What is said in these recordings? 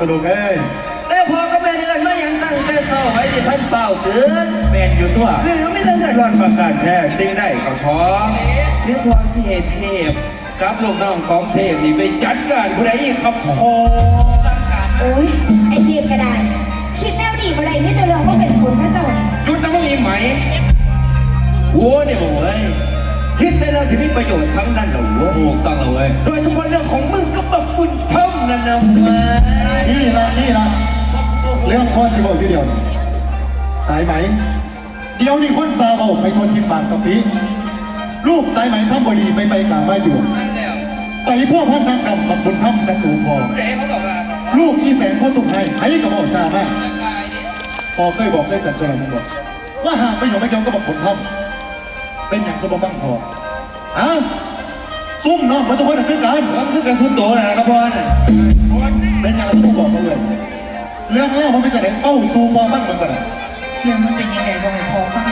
กพอมีความสุขกระดูกเอ้ยแต่พอก็แม่เดือนมายังตั้งแต่เศร้าไว้ที่พันเฝ้าเกินแมนอยู่ตัวหรือไม่เรื่องเดือดร้อนประการแท้สิ่งใดก็พอหรือทวงสิเหตุเทพกับลูกน้องของเทพนี่ไปจัดการผู้ใดอีกครับพอโอ้ยไอเทียมกระดานคิดแนวดีอะไรนี่จะเรื่องว่าเป็นคนพระเจ้าเนี่ยหยุดนะมึงอีไหมหัวเนี่ยมึงเว้ย คิดแต่เรื่องที่มีประโยชน์ทั้งนั้นเหรอหัวถูกต้องเลยเว้ยโดยเฉพาะเรื่องของมึงก็แบบบุญธรรมนั่นนะมานี่ละนี่ละเรื่องพ่อสิบอกทีเดียวนี่สายไหม เดี๋ยวนี้คนซาเบาไปทนทิมบางกะปิลูกสายไหมทำบดีไปไปกลางมาอยู่ไปพวกพันธกรรมบักบุญธรรมศัตรูพอเด็กเขาบอกว่าลูกอีแสนพ่อตุกให้ให้กับพ่อซามากพอเคยบอกเคยจัดจนมึงบอกว่าหากไปอยู่ไม่ยอมก็บอกบุญธรรม เป็นอย่างก็บอกฟังพออะซุ่มน้องมาทุกคนคือกันว่าคือการสุดโตนะครับพ่อน่ะเป็นอย่างที่ผมบอกมาเลยเรื่องเล่ามันไม่จะไหนเอ้าซูพอฟังมันก่อนนะเรื่องมันเป็นยังไงก็ไม่พอฟัง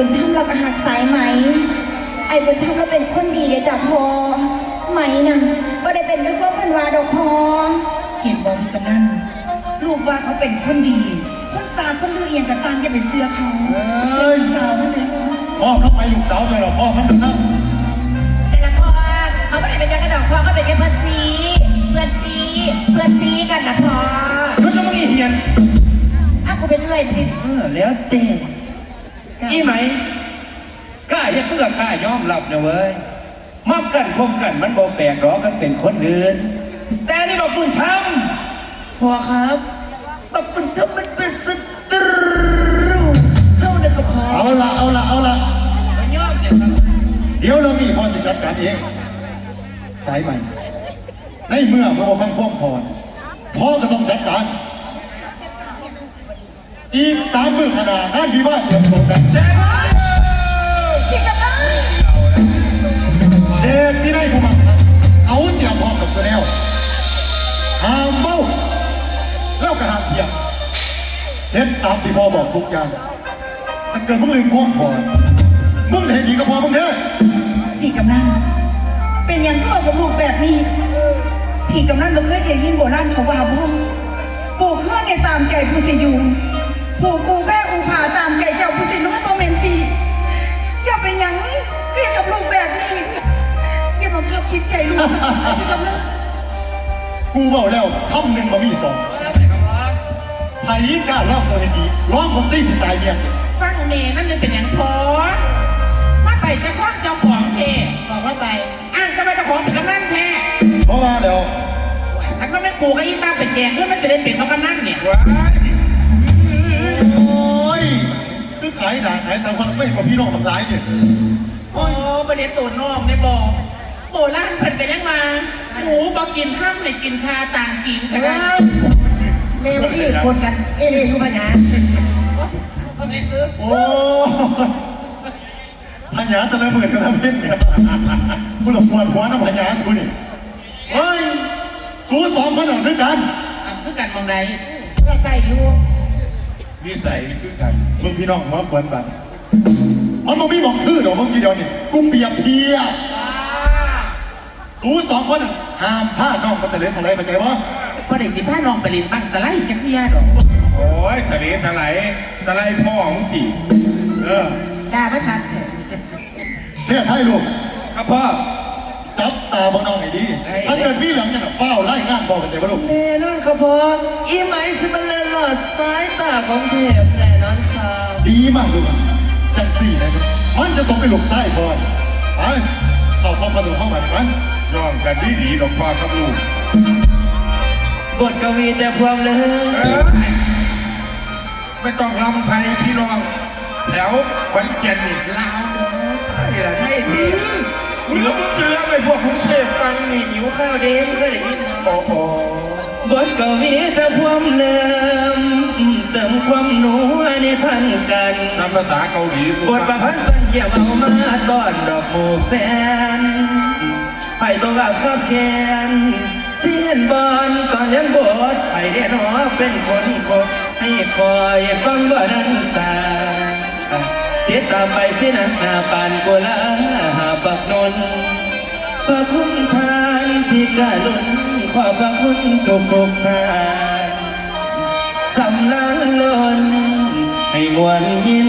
บุญธรรมเราก็หักสายไหม ไอ้บุญธรรมเราเป็นคนดีเลยจ้ะพ่อไหมน่ะก็ได้เป็นด้วยพวกพันวาดอกพ่อเห็นบอกพี่กำนันลูกว่าเขาเป็นคนดี คนสามคนลือเอียงกับซานจะไปเสื้อเขาเอ้ยสาวนั่นเลยพ่อเขาไปลูกสาวเลยหรอพ่อมันนั่นเป็นละพ่อเขาไม่ได้เป็นยังกระดอกพ่อเขาเป็นแค่เพื่อนซีเพื่อนซีเพื่อนซีกันนะพ่อรู้จักมึงอีเหียนอ้าวกูเป็นเอื่อยผิดเออแล้วเต้ อีไหมกล้าเฮ็ดเพื่อกล้ายอมรับนะเว้ยมักกันคบกันมันบ่แปลกหรอกกันเป็นคนอื่น แต่นี่บอกปืนทำพ่อครับบอกปืนทำมันเป็นศัตรูเท่านั้นครับพ่อเอาละเอาละเอาละมันยอมเนี่ยครับเดี๋ยวเรามีพ่อสิจัดการเอง สายใหม่ในเมื่อเมื่อฟังพ่อพรพ่อก็ต้องจัดการ อีกสามหมือขนาดนั้นดีว่าเตรียมตัวกันะเด็กที่ได้ผู้มังคับเขาเตรียมพร้อมกับเสนลห้ามเบ้าแล้วก็ห้ามเทียมเห็นตามที่พ่อบอกทุกอย่างถ้าเกิดมึงลืมพ่อพรมึงเห็นดีก็พอมึงเด้อพี่กำนันเป็นอย่างที่บอกกับลูกแบบนี้ พี่กำนันเราเคยได้ยินโบราณเขาว่าบ่ปลูกเครื่องในตามใจผู้สิยู่ ลูกอูแม่อูผาตามใจเจ้าผู้สินุ่งโมเมนทีเจ้าเป็นอย่างเพียงกับลูกแบบนี้อย่ามาพับคิดใจลูกนะพี่กำนันกูเบาแล้วทำหนึ่งมามีสองไผ่กล้าลอกตัวเห็นดีร้องคนตีสิตายเนี่ยฟังเนนั่นเลยเป็นอย่างพอมาไปเจะคว้าเจ้าของเทบอกว่าไปอ้างจะไปเจ้าของเป็นกำนันแท้เพราะว่าเดี๋ยวถ้าก็ไม่กูกับอีตาเป็นแจงเพื่อมันจะได้เป็นเขากำนันเนี่ย ขายด่าขายแต่คนไม่กว่าพี่น้องทำร้ายเนี่ยโอ้ประเดี๋ยวตัวนอกในบ่อโบราณเพิ่นเป็นยังมาหมูบอกกินห้ามให้กินคาต่างขิงกันได้เมย์มันรีบคนกัน เอเลยอยู่พะนะเออแม่คือโอ้พญาตะละหมื่นตะละเพ็นเนี่ยผู้หลงปวดหัวน้ำพญาสูนี่เฮ้ยสูสองคนหนึ่งด้วยกันอะคือกันมองใดก็ใส่อยู่ นิสัยคือกันมึงพี่น้องมาเปิดบัตรมันมึงไม่บอกคือหรอกมึงกี่เดียวนี่กูเปรียบเทียบสูสองคนน่ะห้ามพลาดน้องมันจะเล่นอะไรเข้าใจปะพอเด็กสิพาน้องไปเรียนบ้างแต่ไล่จักรยานหรอกโอ้ยทะเลทลายทลายพ่อของจีเออด่าพระชัดเถอะเนี่ยให้ลูกครับพ่อจับตาบังน้องให้ดีถ้าเกิดพี่หลังเนี่ยเฝ้าไล่งานบอกกันใจปะลูกแน่นอนครับพ่ออีไหมสิมันเลยหลอด สายตาของเทพแน่นอนครับดีมากลูกอะจังสี่นะครับมันจะสมเป็นลูกไส้พอยไปเข้าพ่อประตูห้องใหม่กันน้องกันดีดีๆดอกพ่อกับลูกบทกวีแต่ความเลิเออไม่ต้องลำไทยพี่น้อง แถวขอนแก่นอีกลาวนี่แหละให้ทีมึงแล้วมึงจะเล่าไอ้พวกกรุงเทพฟังนี่หิวข้าวเด้งเคยได้ยิน โอ้โห บทกวีแต่ความเลิมเติมความหนัวในทันกันนำภาษาเกาหลีกูบทประพันธ์สัญญาเอามาต้อนดอกหมู่แฟนไปตัวกับข้าวแคนเสียนบอลก่อนยังบทไปเดียนอเป็นคนคบให้คอยฟังว่านั้นสาเดี๋ยวตามไปสินะหน้าปานกุลาหาปักนน พระคุณทานที่กาลุนขอบพระคุณทุกทุกทานสำลังล้นให้มวนยิน